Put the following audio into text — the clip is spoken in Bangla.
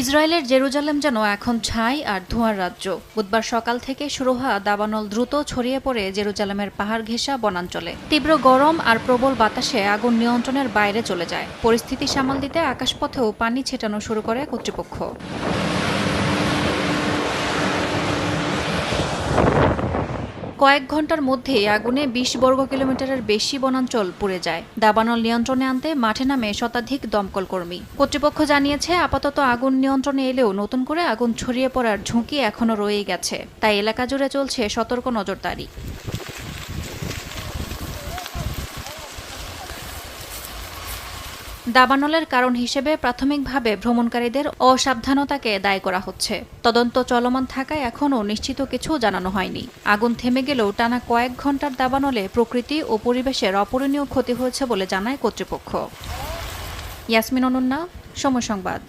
ইসরায়েলের জেরুজালেম যেন এখন ছাই আর ধোঁয়ার রাজ্য। বুধবার সকাল থেকে শুরু হওয়া দাবানল দ্রুত ছড়িয়ে পড়ে জেরুজালেমের পাহাড় ঘেঁষা বনাঞ্চলে। তীব্র গরম আর প্রবল বাতাসে আগুন নিয়ন্ত্রণের বাইরে চলে যায়। পরিস্থিতি সামাল দিতে আকাশপথেও পানি ছেটানো শুরু করে কর্তৃপক্ষ। কয়েক ঘণ্টার মধ্যে আগুনে বিশ বর্গ কিলোমিটারের বেশি বনাঞ্চল পুড়ে যায়। দাবানল নিয়ন্ত্রণে আনতে মাঠে নামে শতাধিক দমকল কর্মী। কর্তৃপক্ষ জানিয়েছে, আপাতত আগুন নিয়ন্ত্রণে এলেও নতুন করে আগুন ছড়িয়ে পড়ার ঝুঁকি এখনও রয়েই গেছে। তাই এলাকা জুড়ে চলছে সতর্ক নজরদারি। দাবানলের কারণ হিসেবে প্রাথমিকভাবে ভ্রমণকারীদের অসাবধানতাকে দায় করা হচ্ছে। তদন্ত চলমান থাকায় এখনও নিশ্চিত কিছু জানানো হয়নি। আগুন থেমে গেলেও টানা কয়েক ঘণ্টার দাবানলে প্রকৃতি ও পরিবেশের অপূরণীয় ক্ষতি হয়েছে বলে জানায় কর্তৃপক্ষ। ইয়াসমিন অনুন্না সময় সংবাদ।